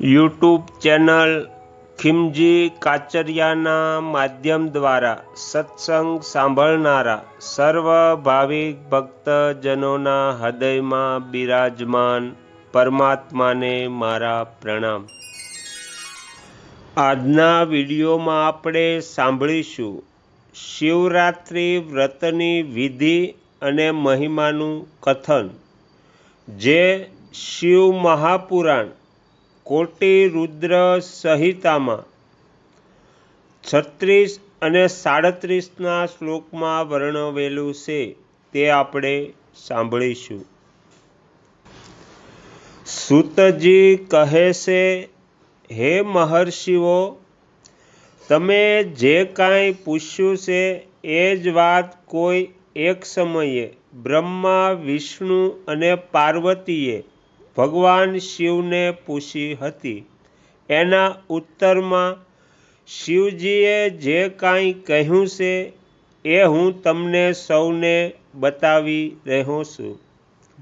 YouTube channel ખિમજી કાચરિયાના માધ્યમ દ્વારા સત્સંગ સાંભળનારા સર્વ ભાવિક ભક્તજનોના હૃદયમાં બિરાજમાન પરમાત્માને મારા પ્રણામ. આજના વિડીયોમાં આપણે સાંભળીશું શિવરાત્રિ વ્રતની વિધિ અને મહિમાનું કથન, જે શિવ મહાપુરાણ કોટી રુદ્ર સંહિતામાં. છત્રીસ અને સાડત્રીસના શ્લોકમાં વર્ણવેલું છે તે આપણે સાંભળીશું. સુતજી કહે છે, હે મહર્ષિઓ, તમે જે કાંઈ પૂછ્યું છે એ જ વાત કોઈ એક સમયે બ્રહ્મા, વિષ્ણુ અને પાર્વતીએ ભગવાન શિવને પૂછી હતી. એના ઉત્તરમાં, શિવજીએ જે કાંઈ કહ્યું છે, એ હું તમને સૌને બતાવી રહ્યો છું.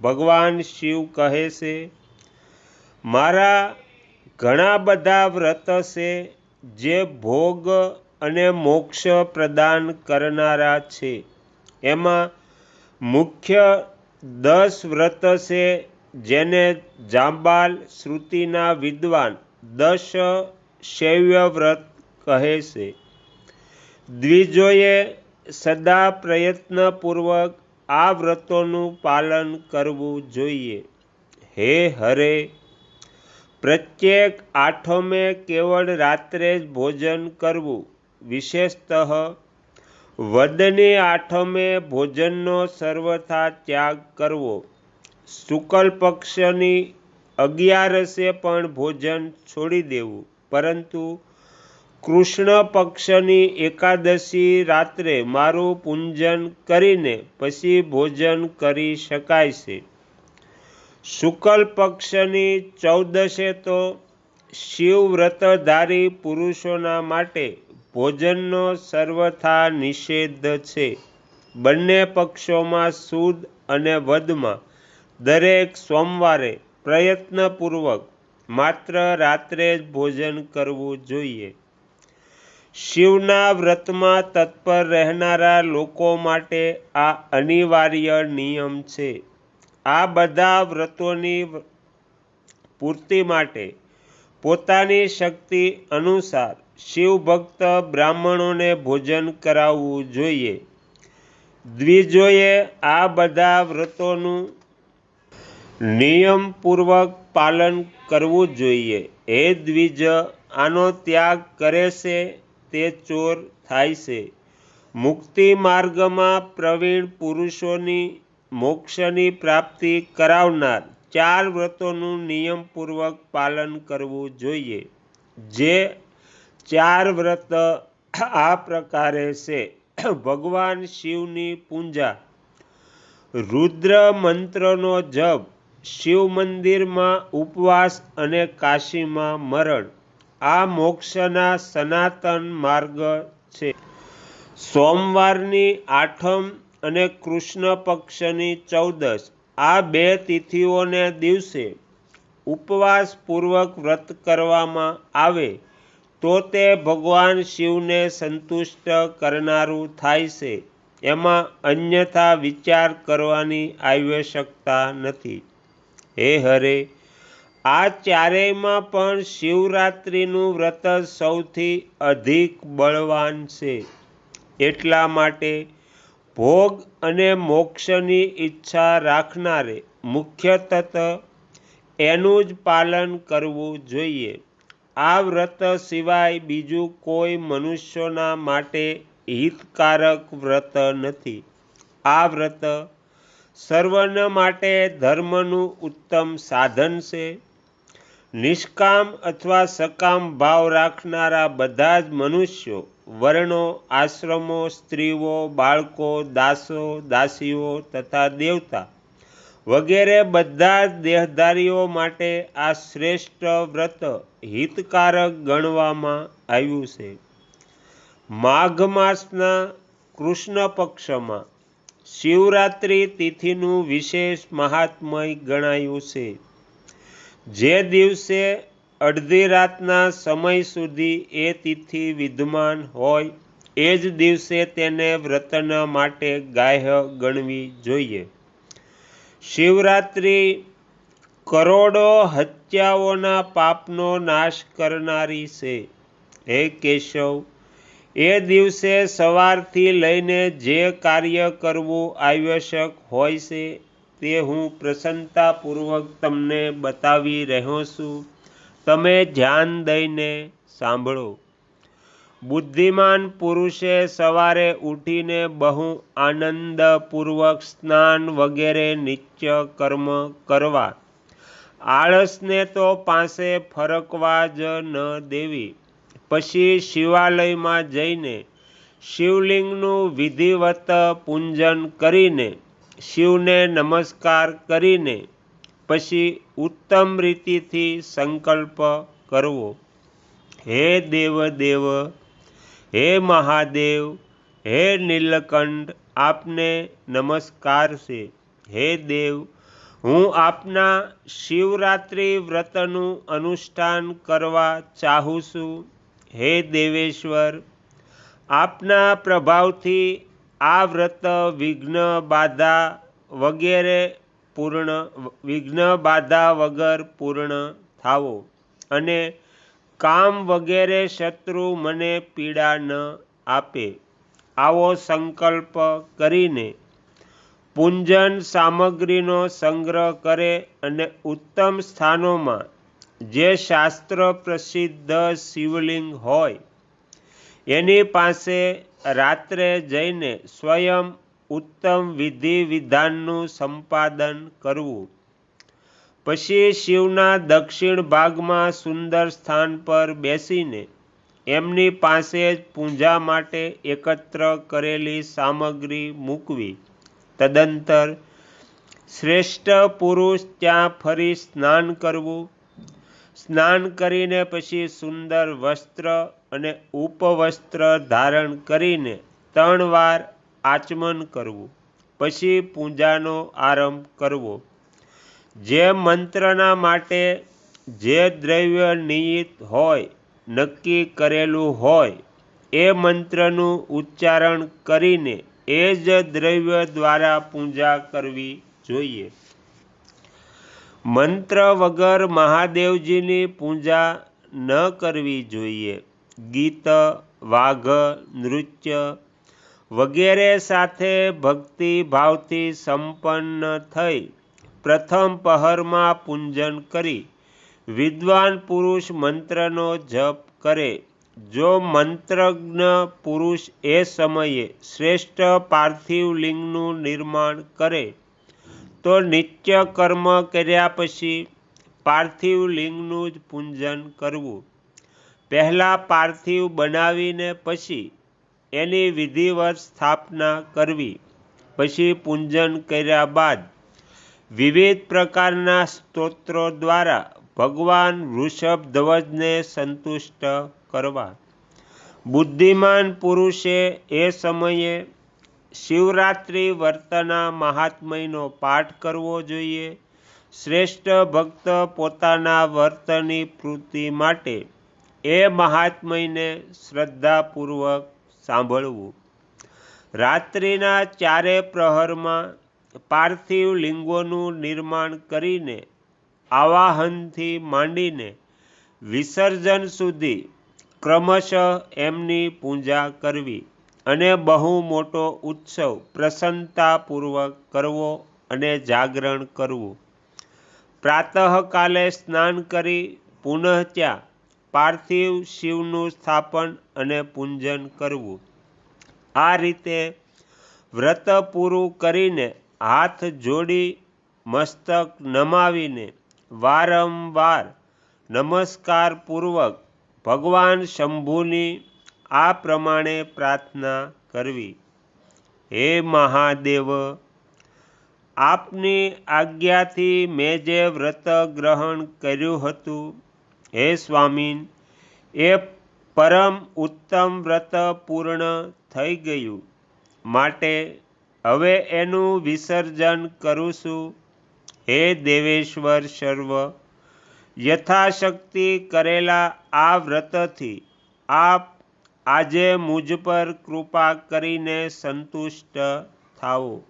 ભગવાન શિવ કહે છે, મારા ઘણા બધા વ્રત છે, જે ભોગ અને મોક્ષ પ્રદાન કરનારા છે. એમાં મુખ્ય દસ વ્રત છે જેને જાંબાલ શ્રુતિના વિદ્વાન દશ શૈવ્ય વ્રત કહે છે. દ્વિજોએ સદા પ્રયત્નપૂર્વક આ વ્રતોનું પાલન કરવું જોઈએ. હે હરે, પ્રત્યેક આઠમે કેવળ રાત્રે જ ભોજન કરવું વિશેષતઃ વદની આઠમે ભોજનનો સર્વથા ત્યાગ કરવો. શુક્લ પક્ષની અગિયારસે પણ ભોજન છોડી દેવું. પરંતુ કૃષ્ણ પક્ષની એકાદશી રાત્રે મારું પૂંજન કરીને પછી ભોજન કરી શકાય છે. શુકલ પક્ષની ચૌદશે તો શિવ વ્રતધારી પુરુષોના માટે ભોજનનો સર્વથા નિષેધ છે. બંને પક્ષોમાં સુદ અને વધમાં દરેક સોમવારે પ્રયત્નપૂર્વક માત્ર રાત્રે જ ભોજન કરવું જોઈએ. શિવના વ્રતમાં તત્પર રહેનારા લોકો માટે આ અનિવાર્ય નિયમ છે. આ બધા વ્રતોની પૂર્તિ માટે પોતાની શક્તિ અનુસાર શિવભક્ત બ્રાહ્મણોને ભોજન કરાવવું જોઈએ. દ્વિજોએ આ બધા વ્રતોનું નિયમપૂર્વક પાલન કરવું જોઈએ. હે દ્વિજ આનો ત્યાગ કરે છે તે ચોર થાય છે. મુક્તિ માર્ગમાં પ્રવીણ પુરુષોની મોક્ષની પ્રાપ્તિ કરાવનાર ચાર વ્રતોનું નિયમપૂર્વક પાલન કરવું જોઈએ. જે ચાર વ્રત આ પ્રકારે છે. ભગવાન શિવની પૂજા, રુદ્ર મંત્રનો જપ શિવ મંદિરમાં ઉપવાસ અને કાશીમાં મરણ. આ મોક્ષના સનાતન માર્ગ છે. સોમવારની આઠમ અને કૃષ્ણ પક્ષની ચૌદશ. આ બે તિથિઓને દિવસે ઉપવાસપૂર્વક વ્રત કરવામાં આવે તો તે ભગવાન શિવને સંતુષ્ટ કરનારું થાય છે. એમાં અન્યથા વિચાર કરવાની આવશ્યકતા નથી. હે હરે, આ ચારેયમાં પણ શિવરાત્રિનું વ્રત સૌથી અધિક બળવાન છે. એટલા માટે ભોગ અને મોક્ષની ઈચ્છા રાખનારે મુખ્યતઃ એનું જ પાલન કરવું જોઈએ. આ વ્રત સિવાય બીજું કોઈ મનુષ્યોના માટે હિતકારક વ્રત નથી. આ વ્રત સર્વન માટે ધર્મનું ઉત્તમ સાધન છે. નિષ્કામ અથવા સકામ ભાવ રાખનારા બધા જ મનુષ્યો, વર્ણો, આશ્રમો, સ્ત્રીઓ, બાળકો, દાસો, દાસીઓ તથા દેવતા વગેરે બધા જ દેહધારીઓ માટે આ શ્રેષ્ઠ વ્રત હિતકારક ગણવામાં આવ્યું છે. માઘ માસના કૃષ્ણ પક્ષમાં શિવરાત્રિ તિથિનું વિશેષ મહાત્મય ગણાયું છે. જે દિવસે અડધી રાતના સમય સુધી એ તિથિ વિદ્યમાન હોય, એ જ દિવસે તેને વ્રતના માટે ગાય ગણવી જોઈએ. શિવરાત્રિ કરોડો હત્યાઓના પાપનો નાશ કરનારી છે. હે કેશવ એ દિવસે સવારથી લઈને જે કાર્ય કરવું આવશ્યક હોય છે તે હું પ્રસન્નતાપૂર્વક તમને બતાવી રહ્યો છું. તમે ધ્યાન દઈને સાંભળો. બુદ્ધિમાન પુરુષે સવારે ઉઠીને બહુ આનંદપૂર્વક સ્નાન વગેરે નિત્ય કર્મ કરવા. આળસને તો પાસે ફરકવા જ ન દેવી. પછી શિવાલયમાં જઈને શિવલિંગનું વિધિવત પૂંજન કરીને શિવને નમસ્કાર કરીને પછી ઉત્તમ રીતિથી સંકલ્પ કરવો. હે દેવદેવ, હે મહાદેવ, હે નીલકંઠ, આપને નમસ્કાર છે. હે દેવ, હું આપના શિવરાત્રિ વ્રતનું અનુષ્ઠાન કરવા ચાહું છું. હે દેવેશ્વર, આપના પ્રભાવથી આ વ્રત વિઘ્ન બાધા વગેરે પૂર્ણ, વિઘ્ન બાધા વગર પૂર્ણ થાવો અને કામ વગેરે શત્રુ મને પીડા ન આપે. આવો સંકલ્પ કરીને પૂંજન સામગ્રીનો સંગ્રહ કરે અને ઉત્તમ સ્થાનોમાં જે શાસ્ત્ર પ્રસિદ્ધ શિવલિંગ હોય, એની પાસે રાત્રે જઈને સ્વયં ઉત્તમ વિધિ વિધાનનું સંપાદન કરવું. પછી શિવના દક્ષિણ ભાગમાં સુંદર સ્થાન પર બેસીને એમની પાસે જ પૂજા માટે એકત્ર કરેલી સામગ્રી મૂકવી. તદંતર શ્રેષ્ઠ પુરુષ ત્યાં ફરી સ્નાન કરવું સ્નાન કરીને પછી સુંદર વસ્ત્ર અને ઉપવસ્ત્ર ધારણ કરીને ત્રણ વાર આચમન કરવું, પછી પૂજાનો આરંભ કરવો. જે મંત્રના માટે જે દ્રવ્ય નિયત હોય, નક્કી કરેલું હોય, એ મંત્રનું ઉચ્ચારણ કરીને એ જ દ્રવ્ય દ્વારા પૂજા કરવી જોઈએ. મંત્ર વગર મહાદેવજીની પૂજા ન કરવી જોઈએ. ગીત, વાઘ, નૃત્ય વગેરે સાથે ભક્તિ ભાવથી સંપન્ન થઈ પ્રથમ પહરમાં પૂંજન કરી વિદ્વાન પુરુષ મંત્રનો જપ કરે. જો મંત્રજ્ઞ પુરુષ એ સમયે શ્રેષ્ઠ પાર્થિવ લિંગનું નિર્માણ કરે તો નિત્ય કર્મ કર્યા પછી પાર્થિવ લિંગનું જ પૂંજન કરવું. પહેલાં પાર્થિવ બનાવીને પછી એની વિધિવત સ્થાપના કરવી. પછી પૂંજન કર્યા બાદ વિવિધ પ્રકારના સ્તોત્રો દ્વારા ભગવાન વૃષભ ધ્વજને સંતુષ્ટ કરવા. બુદ્ધિમાન પુરુષે એ સમયે શિવરાત્રિ વર્તના મહાત્મયનો પાઠ કરવો જોઈએ. શ્રેષ્ઠ ભક્ત પોતાના વર્તની પૂર્તિ માટે એ મહાત્મયને શ્રદ્ધાપૂર્વક સાંભળવું. રાત્રિના ચારે પ્રહરમાં પાર્થિવ લિંગોનું નિર્માણ કરીને આવાહનથી માંડીને વિસર્જન સુધી ક્રમશઃ એમની પૂજા કરવી. અને બહુ મોટો ઉત્સવ પ્રસન્નતાપૂર્વક કરવો અને જાગરણ કરવું. પ્રાતઃકાલે સ્નાન કરી પુનઃ ત્યાં પાર્થિવ શિવનું સ્થાપન અને પૂંજન કરવું. આ રીતે વ્રત પૂરું કરીને હાથ જોડી મસ્તક નમાવીને વારંવાર નમસ્કારપૂર્વક ભગવાન શંભુની આ પ્રમાણે પ્રાર્થના કરવી. હે મહાદેવ, આપની આજ્ઞાથી મેં જે વ્રત ગ્રહણ કર્યું હતું, હે સ્વામીન એ પરમ ઉત્તમ વ્રત પૂર્ણ થઈ ગયું. માટે હવે એનું વિસર્જન કરું છું. હે દેવેશ્વર સર્વ, યથાશક્તિ કરેલા આ વ્રતથી આપ આજે મુજ પર કૃપા કરીને સંતુષ્ટ થાઓ.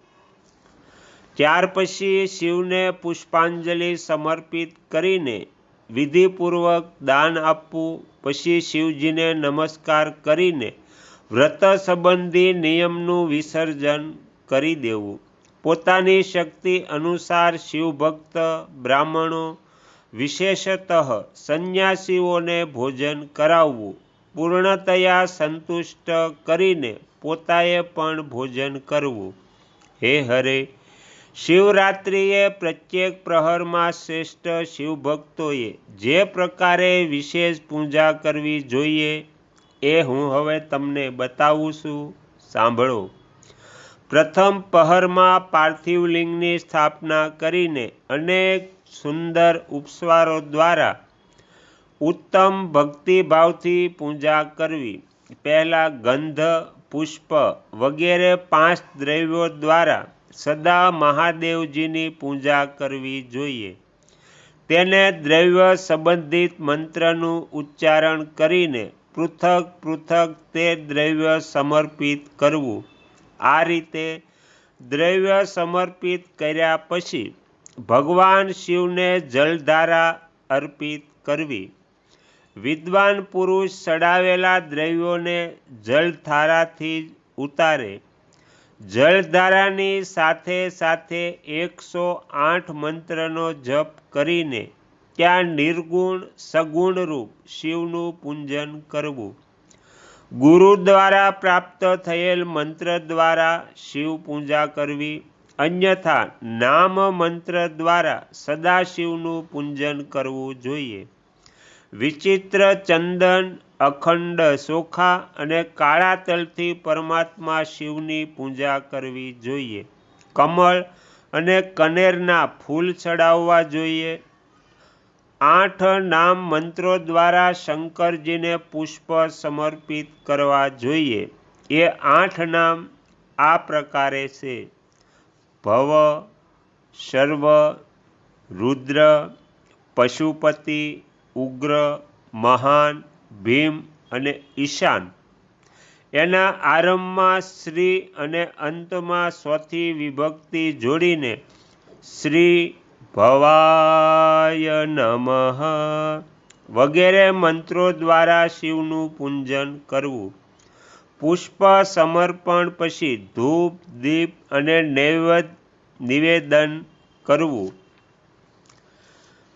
ત્યાર પછી શિવને પુષ્પાંજલિ સમર્પિત કરીને વિધિપૂર્વક દાન આપવું, પછી શિવજીને નમસ્કાર કરીને વ્રત સંબંધી નિયમનું વિસર્જન કરી દેવું. પોતાની શક્તિ અનુસાર શિવભક્ત, બ્રાહ્મણો, વિશેષતઃ સંન્યાસીઓને ભોજન કરાવવું. પૂર્ણતયા સંતુષ્ટ કરીને પોતાએ પણ ભોજન કરવું. હે હરે, શિવરાત્રિએ પ્રત્યેક પ્રહરમાં શ્રેષ્ઠ શિવભક્તોએ જે પ્રકારે વિશેષ પૂજા કરવી જોઈએ એ હું હવે તમને બતાવું છું. સાંભળો. પ્રથમ પહરમાં પાર્થિવલિંગની સ્થાપના કરીને અનેક સુંદર ઉપસ્વારો દ્વારા ઉત્તમ ભક્તિભાવથી પૂજા કરવી. પહેલાં ગંધ, પુષ્પ વગેરે પાંચ દ્રવ્યો દ્વારા સદા મહાદેવજીની પૂજા કરવી જોઈએ. તેને દ્રવ્ય સંબંધિત મંત્રનું ઉચ્ચારણ કરીને પૃથક પૃથક તે દ્રવ્ય સમર્પિત કરવું. આ રીતે દ્રવ્ય સમર્પિત કર્યા પછી ભગવાન શિવને જલધારા અર્પિત કરવી. વિદ્વાન પુરુષ ચડાવેલા દ્રવ્યોને જલધારાથી ઉતારે. જલધારાની સાથે સાથે એકસો આઠ મંત્રનો જપ કરીને ત્યાં નિર્ગુણ સગુણ રૂપ શિવનું પૂજન કરવું. ગુરુ દ્વારા પ્રાપ્ત થયેલ મંત્ર દ્વારા શિવ પૂજા કરવી, અન્યથા નામ મંત્ર દ્વારા સદાશિવનું પૂજન કરવું જોઈએ. વિચિત્ર ચંદન, અખંડ ચોખા અને કાળા તલથી પરમાત્મા શિવની પૂજા કરવી જોઈએ. કમળ અને કનેરના ફૂલ ચડાવવા જોઈએ. આઠ નામ મંત્રો દ્વારા શંકરજીને પુષ્પ સમર્પિત કરવા જોઈએ. એ આઠ નામ આ પ્રકારે છે. ભવ સર્વ રુદ્ર, પશુપતિ ઉગ્ર, મહાન, ભીમ અને ઈશાન. એના આરંભમાં શ્રી અને અંતમાં સ્વથી વિભક્તિ જોડીને શ્રી ભવાય નમઃ વગેરે મંત્રો દ્વારા શિવનું પૂજન કરવું. પુષ્પ સમર્પણ પછી ધૂપ, દીપ અને નૈવેદ નિવેદન કરવું.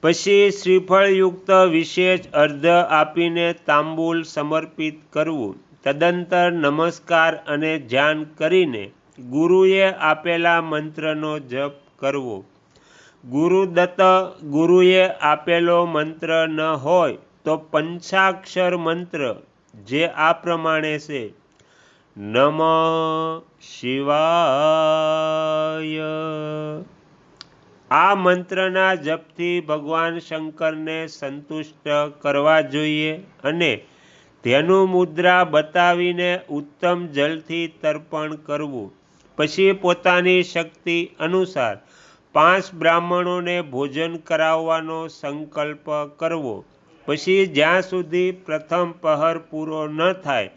પછી શ્રીફળયુક્ત વિશેષ અર્ધ આપીને તાંબુલ સમર્પિત કરવું. તદંતર નમસ્કાર અને ધ્યાન કરીને ગુરુએ આપેલા મંત્રનો જપ કરવો. ગુરુદત્ત ગુરુએ આપેલો મંત્ર ન હોય તો પંચાક્ષર મંત્ર જે આ પ્રમાણે છે. નમ શિવાય. આ મંત્રના જપથી ભગવાન શંકરને સંતુષ્ટ કરવા જોઈએ અને તેનું મુદ્રા બતાવીને ઉત્તમ જલથી તર્પણ કરવું. પછી પોતાની શક્તિ અનુસાર પાંચ બ્રાહ્મણોને ભોજન કરાવવાનો સંકલ્પ કરવો. પછી જ્યાં સુધી પ્રથમ પહર પૂરો ન થાય,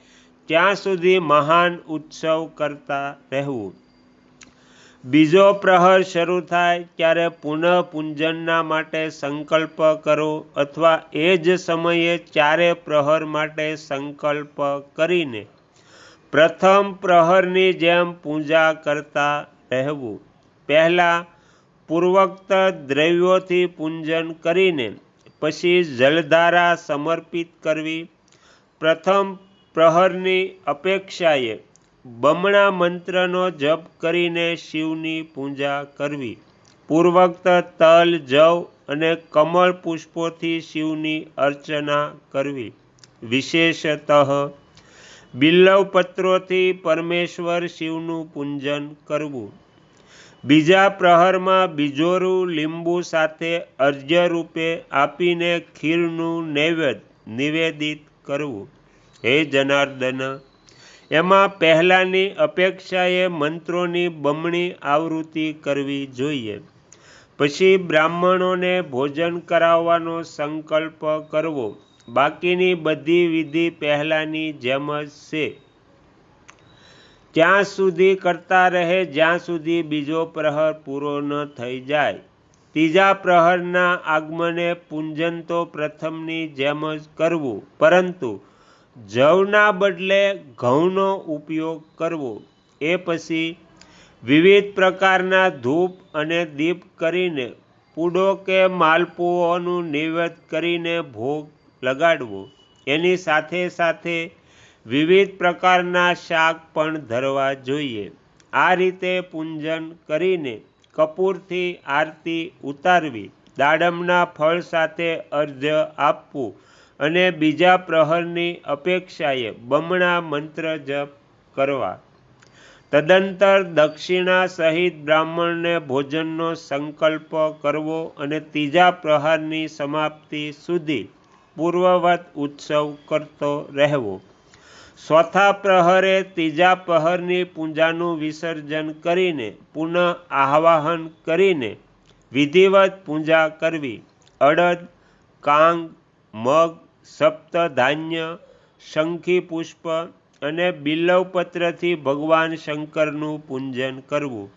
ત્યાં સુધી મહાન ઉત્સવ કરતા રહેવું. બીજો પ્રહર શરૂ થાય ત્યારે પુનઃ પૂંજનના માટે સંકલ્પ કરો અથવા એ જ સમયે ચારે પ્રહર માટે સંકલ્પ કરીને પ્રથમ પ્રહરની જેમ પૂજા કરતા રહેવું. પહેલાં પૂર્વક્ત દ્રવ્યોથી પૂંજન કરીને પછી જલધારા સમર્પિત કરવી. પ્રથમ પ્રહરની અપેક્ષાએ બમણા મંત્રનો જપ કરીને શિવની પૂજા કરવી. પૂર્વક્ત તલ, જવ અને કમળ પુષ્પોથી શિવની અર્ચના કરવી. વિશેષતઃ બિલ્લવ પત્રોથી પરમેશ્વર શિવનું પૂજન કરવું. બીજા પ્રહરમાં બીજોરું લીંબુ સાથે અર્ઘ્ય રૂપે આપીને ખીરનું નૈવેદ નિવેદિત કરવું. હે જનાર્દન એમાં પહેલાંની અપેક્ષાએ મંત્રોની બમણી આવૃત્તિ કરવી જોઈએ. પછી બ્રાહ્મણોને ભોજન કરાવવાનો સંકલ્પ કરવો. બાકીની બધી વિધિ પહેલાંની જેમ જ છે. ત્યાં સુધી કરતા રહે, જ્યાં સુધી બીજો પ્રહર પૂરો ન થઈ જાય. ત્રીજા પ્રહરના આગમને પૂંજન તો પ્રથમની જેમ જ કરવું. પરંતુ જવના બદલે ઘઉંનો ઉપયોગ કરવો. એ પછી વિવિધ પ્રકારના ધૂપ અને દીપ કરીને પૂડો કે માલપુઓનું નિવેદ કરીને ભોગ લગાડવો. એની સાથે સાથે વિવિધ પ્રકારના શાક પણ ધરવા જોઈએ. આ રીતે પૂંજન કરીને કપૂરથી આરતી ઉતારવી, દાડમના ફળ સાથે અર્ધ આપવું અને બીજા પ્રહરની અપેક્ષાએ બમણા મંત્ર જપ કરવા. તદંતર દક્ષિણા સહિત બ્રાહ્મણને ભોજનનો સંકલ્પ કરવો અને ત્રીજા પ્રહારની સમાપ્તિ સુધી પૂર્વવત ઉત્સવ કરતો રહેવો. ચોથા પ્રહરે ત્રીજા પ્રહરની પૂજાનું વિસર્જન કરીને પુનઃ આહ્વાહન કરીને વિધિવત પૂજા કરવી. અડદ, કાંગ મગ, સપ્ત ધાન્ય, શંખી પુષ્પ અને બિલ્લવપત્રથી ભગવાન શંકરનું પૂજન કરવું.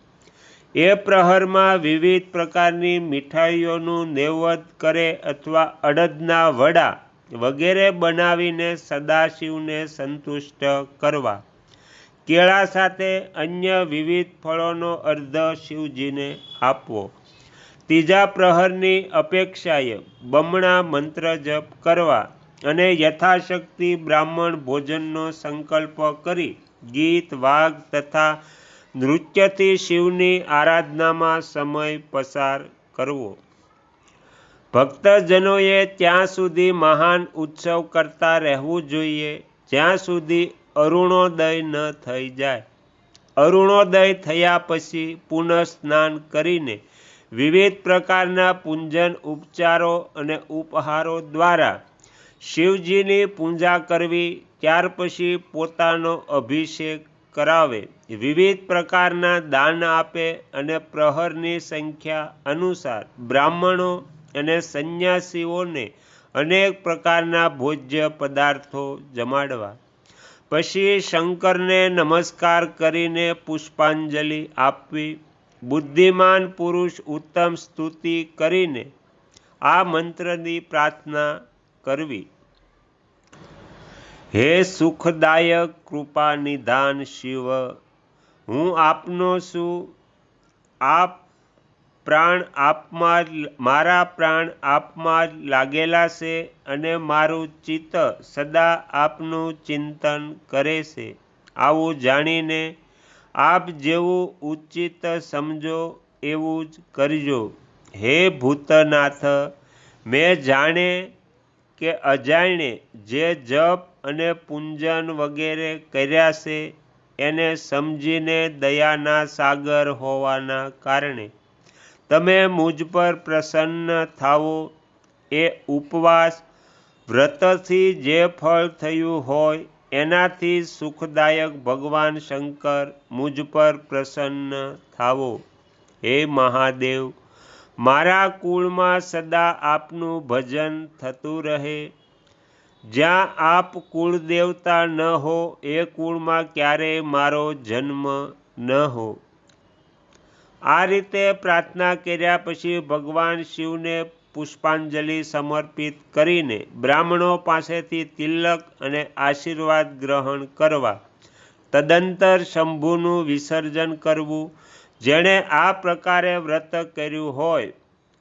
એ પ્રહરમાં વિવિધ પ્રકારની મીઠાઈઓનું નૈવેદ કરે અથવા અડદના વડા વગેરે બનાવીને સદાશિવને સંતુષ્ટ કરવા. કેળા સાથે અન્ય વિવિધ ફળોનો અર્ધ શિવજીને આપવો. ત્રીજા પ્રહરની અપેક્ષાએ બમણા મંત્ર જપ કરવા અને યથાશક્તિ બ્રાહ્મણ ભોજનનો સંકલ્પ કરી ગીત વાગ તથા નૃત્યથી શિવની આરાધનામાં સમય પસાર કરવો. ભક્તજનોએ ત્યાં સુધી મહાન ઉત્સવ કરતા રહેવું જોઈએ. જ્યાં સુધી અરુણોદય ન થઈ જાય. અરુણોદય થયા પછી પુનઃ સ્નાન કરીને વિવિધ પ્રકારના પૂંજન, ઉપચારો અને ઉપહારો દ્વારા શિવજીની પૂજા કરવી, ત્યાર પછી પોતાનો અભિષેક કરાવે. વિવિધ પ્રકારના દાન આપે અને પ્રહરની સંખ્યા અનુસાર બ્રાહ્મણો અને સંન્યાસીઓને અનેક પ્રકારના ભોજ્ય પદાર્થો જમાડવા. પછી શંકરને નમસ્કાર કરીને પુષ્પાંજલિ આપવી. બુદ્ધિમાન પુરુષ ઉત્તમ સ્તુતિ કરીને આ મંત્રની પ્રાર્થના કરવી. હે સુખદાયક કૃપા નિધાન શિવ, હું આપનો છું. આપ પ્રાણ આપમાં મારા પ્રાણ આપમાં લાગેલા છે અને મારું ચિત્ત સદા આપનું ચિંતન કરે છે. આવું જાણીને આપ જેવું ઉચિત સમજો એવું જ કરજો. હે ભૂતનાથ, મેં જાણે કે અજાણે જે જપ અને પૂંજન વગેરે કર્યા છે, એને સમજીને દયાના સાગર હોવાના કારણે. તમે મુજ પર પ્રસન્ન થાવો એ ઉપવાસ વ્રતથી જે ફળ થયું હોય એનાથી સુખદાયક ભગવાન શંકર મુજ પર પ્રસન્ન થાવો. હે મહાદેવ, મારા કુળમાં સદા આપનું ભજન થતું રહે. જ્યાં આપ કુળદેવતા ન હો, એ કુળમાં ક્યારેય મારો જન્મ ન હો. આ રીતે પ્રાર્થના કર્યા પછી ભગવાન શિવને પુષ્પાંજલિ સમર્પિત કરીને બ્રાહ્મણો પાસેથી તિલક અને આશીર્વાદ ગ્રહણ કરવા, તદંતર શંભુનું વિસર્જન કરવું, જેણે આ પ્રકારે વ્રત કર્યું હોય,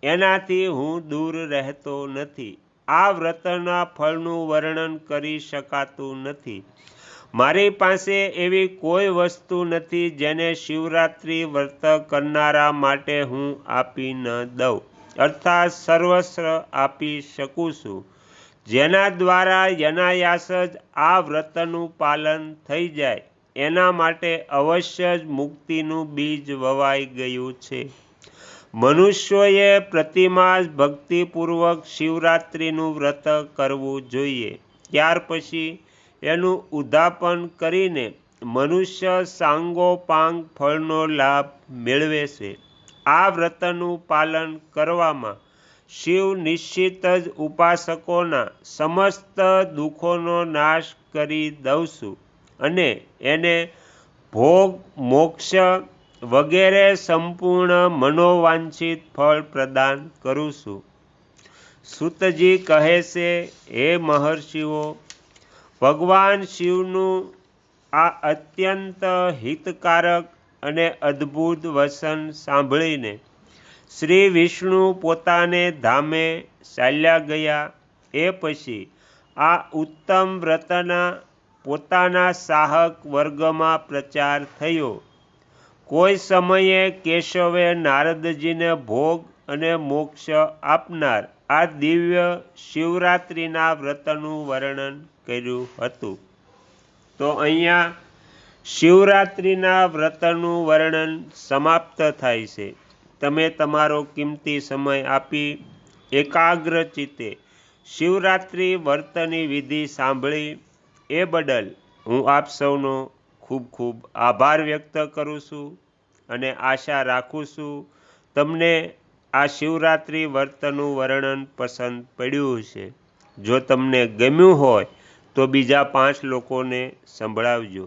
એનાથી હું દૂર રહેતો નથી. આ વ્રતના ફળનું વર્ણન કરી શકાતું નથી. મારી પાસે એવી કોઈ વસ્તુ નથી જેને શિવરાત્રિ વ્રત કરનારા માટે હું આપી ન દઉં. અર્થાત સર્વસ્વ આપી શકું છું. જેના દ્વારા યનાયાસ જ આ વ્રતનું પાલન થઈ જાય, એના માટે અવશ્ય જ મુક્તિનું બીજ વવાઈ ગયું છે. મનુષ્યોએ પ્રતિમા ભક્તિપૂર્વક શિવરાત્રિનું વ્રત કરવું જોઈએ. ત્યાર પછી એનું ઉદ્ધાપન કરીને મનુષ્ય સાંગોપાંગ ફળનો લાભ મેળવે છે. આ વ્રતનું પાલન કરવામાં શિવ નિશ્ચિત જ ઉપાસકોના સમસ્ત દુઃખોનો નાશ કરી દઉં છું અને એને ભોગ, મોક્ષ વગેરે સંપૂર્ણ મનોવાંછિત ફળ પ્રદાન કરું છું. સુતજી કહે છે, હે મહર્ષિઓ, ભગવાન શિવનું આ અત્યંત હિતકારક અને અદ્ભુત વસન સાંભળીને શ્રી વિષ્ણુ પોતાને ધામે ચાલ્યા ગયા. એ પછી આ ઉત્તમ વ્રતના પોતાના સાહક વર્ગમાં પ્રચાર થયો. કોઈ સમયે કેશવે નારદજીને ભોગ અને મોક્ષ આપનાર આ દિવ્ય શિવરાત્રિના વ્રતનું વર્ણન કર્યું હતું. તો અહીંયા શિવરાત્રિના વ્રતનું વર્ણન સમાપ્ત થાય છે. તમે તમારો કિંમતી સમય આપી એકાગ્ર ચિત્તે શિવરાત્રિ વ્રતની વિધિ સાંભળી એ બદલ હું આપ સૌનો ખૂબ ખૂબ આભાર વ્યક્ત કરું છું અને આશા રાખું છું તમને આ શિવરાત્રિ વ્રતનું વર્ણન પસંદ પડ્યું છે જો તમને ગમ્યું હોય તો બીજા પાંચ લોકોને સંભળાવજો.